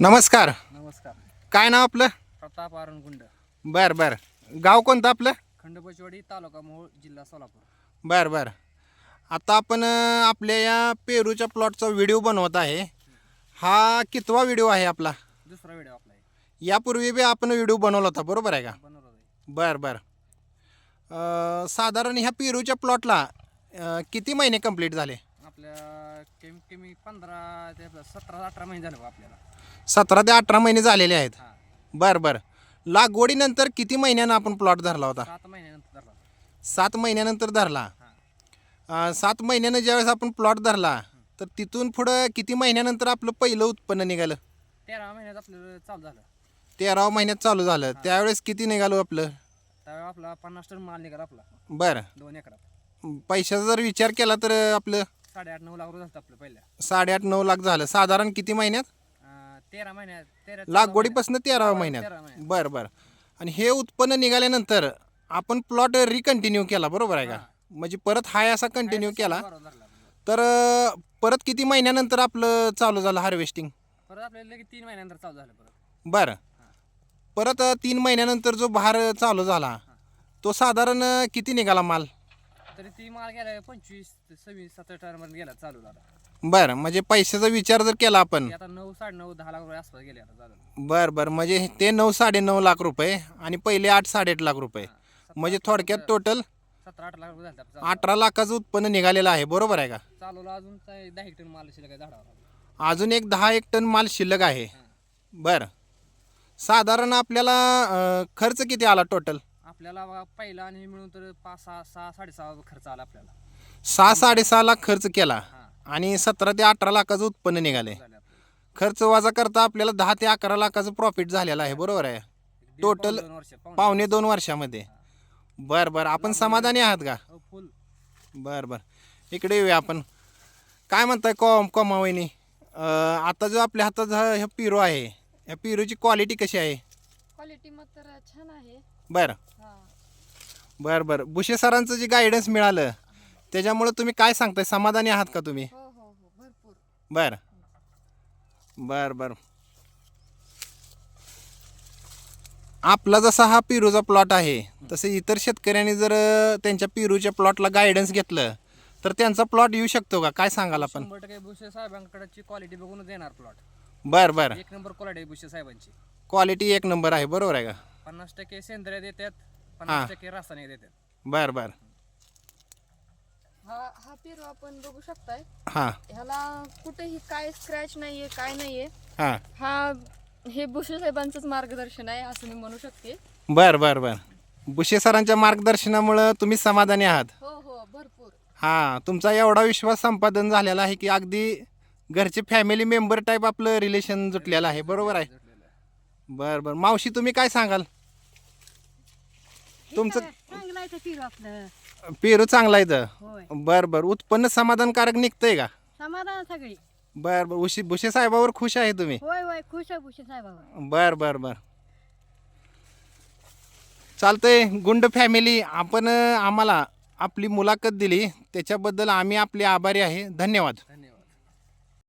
नमस्कार. नमस्कार. काय नाव आपलं? प्रताप आरणगुंड. बर बर. गाव कोणतं आपलं? खंडोबाचीवाडी तालुका मोहोळ जिल्हा सोलापूर. बर बर. आता आपण अं, आपल्या या पेरूच्या प्लॉटचा व्हिडिओ बनवत आहे. हा कितवा व्हिडिओ आहे आपला? दुसरा व्हिडिओ आपला आहे. यापूर्वी बी आपण व्हिडिओ बनवला होता बरोबर आहे का? बनवला आहे बर बर. अं, साधारण ह्या पेरूच्या प्लॉटला अं, किती महिने कंप्लीट झाले? आपल्या कमी कमी पंधरा ते सतरा अठरा महिने झाले बा आपल्याला. सतरा ते अठरा महिने झालेले आहेत. हा. बर बर. लागवडीनंतर किती महिन्यानं आपण प्लॉट धरला होता? सात महिन्यानंतर धरला सात महिन्यानंतर धरला. हा. अं, सात महिन्यानं ज्यावेळेस आपण प्लॉट धरला तर तिथून पुढं किती महिन्यानंतर आपलं पहिलं उत्पन्न निघालं? तेरा महिन्यात आपल्याला चालू झालं. तेराव्या महिन्यात चालू झालं. त्यावेळेस किती निघालो आपलं? आपला पन्नास टन माल निघाला आपला. बरं. दोन एकरात. पैशाचा जर विचार केला तर आपलं साडेआठ नऊ लाख रुपये झालं आपलं पहिल्या. साडेआठ नऊ लाख झालं. साधारण किती महिन्यात? तेरा महिन्यात तेरा लागवडीपासून तेराव्या तेरा महिन्यात. बरं बरं. आणि हे उत्पन्न निघाल्यानंतर आपण प्लॉट रिकंटिन्यू केला बरोबर आहे का? म्हणजे परत हाय असा कंटिन्यू केला. बरोबर धरला आपला. तर अं, परत किती महिन्यानंतर आपलं चालू झालं हार्वेस्टिंग परत आपल्याला लगेच तीन महिन्यानंतर चालू झालं परत. बरं. परत अं, तीन महिन्यानंतर जो भार चालू झाला तो साधारण अं, किती निघाला माल? तरी ती माल गेला पंचवीस सव्वीस टनमध्ये गेला चालू झाला. बरं म्हणजे पैशाचा विचार जर केला आपण. ते आता नऊ साडे नऊ दहा लाख रुपये आसपास गेले आता चालू. बरं बरं म्हणजे ते नऊ साडेनऊ लाख रुपये आणि पहिले आठ साडेआठ लाख रुपये. म्हणजे थोडक्यात टोटल सतरा आठ लाख रुपये झाले अठरा लाखाचं उत्पन्न निघालेलं आहे बरोबर आहे का? चालवला अजून काय दहा एक टन माल शिल्लक आहे झाडावर. अजून एक दहा एक टन माल शिल्लक आहे. बरं. साधारण आपल्याला अं, खर्च किती आला टोटल आपल्याला बघा पहिला आणि हे मिळून तर पाच सहा सहा साडेसहा खर्च आला आपल्याला. सहा साडेसहा लाख खर्च केला. हा. आणि सतरा ते अठरा लाखाचं उत्पन्न निघाले. झाले खर्च वजा करता आपल्याला दहा ते अकरा लाखाचं प्रॉफिट झालेलं आहे. बरोबर आहे? दीड Total पावणे दोन वर्ष पावणे पावणे दोन वर्षामध्ये. बरं बरं. आपण समाधानी आहात का? हो, फुल बरं बरं. इकडे येऊया आपण. काय म्हणताय कॉम कमावणी आता जो आपल्या हातात हा ह्या पिरो आहे ह्या पिरोची क्वालिटी कशी आहे? क्वालिटी मग तर छान आहे. बरं. हा. बरं बरं. बुशे सरांचं जे गायडन्स मिळालं त्याच्यामुळे तुम्ही काय सांगताय? समाधानी आहात का तुम्ही? हो हो हो. भरपूर. बरं. बरं बरं. आपला जसा हा पिरूचा प्लॉट आहे तसे इतर शेतकऱ्यांनी जर अं, त्यांच्या पिरूच्या प्लॉटला गायडन्स घेतलं तर त्यांचा प्लॉट येऊ शकतो का? काय सांगाल आपण? शंभर टक्के भुसे साहेबांकडची क्वालिटी बघूनच येणार प्लॉट बरं बरं. एक नंबर क्वालिटी आहे भुसे साहेबांची. क्वालिटी एक नंबर आहे बरोबर आहे का? पन्नास टक्के सेंद्रिय देतात पन्नास टक्के रासायनिक देतात. बरं बरं. हा हा पेरू आपण बघू शकताय. हां. ह्याला कुठेही काय स्क्रॅच नाहीये काय नाहीये. हां. हा हे बुशे साहेबांचंच मार्गदर्शन आहे असं मी म्हणू शकते. बरं बरं बरं. बुशे सरांच्या मार्गदर्शनामुळं तुम्ही समाधानी आहात. हो हो भरपूर. हां तुमचा एवढा विश्वास संपादन झालेला आहे की अगदी घरचे फॅमिली मेंबर टाईप आपलं रिलेशन जुटलेलं आहे. बरोबर आहे? बरं बरं. मावशी तुम्ही काय सांगाल? तुमचं चांगलं आहे ते आपलं? पेरू चांगला आहे तर. होय. बरं बरं. उत्पन्न समाधानकारक निघतंय का? समाधान सगळी. बरं बरं. उशी भुसे साहेबावर खुश आहे तुम्ही? होय होय. खुश आहे भूषण साहेबाबा बर बर बर. चालतंय. गुंड फॅमिली आपण अं, आम्हाला आपली मुलाखत दिली. त्याच्याबद्दल आम्ही आपले आभारी आहे. धन्यवाद.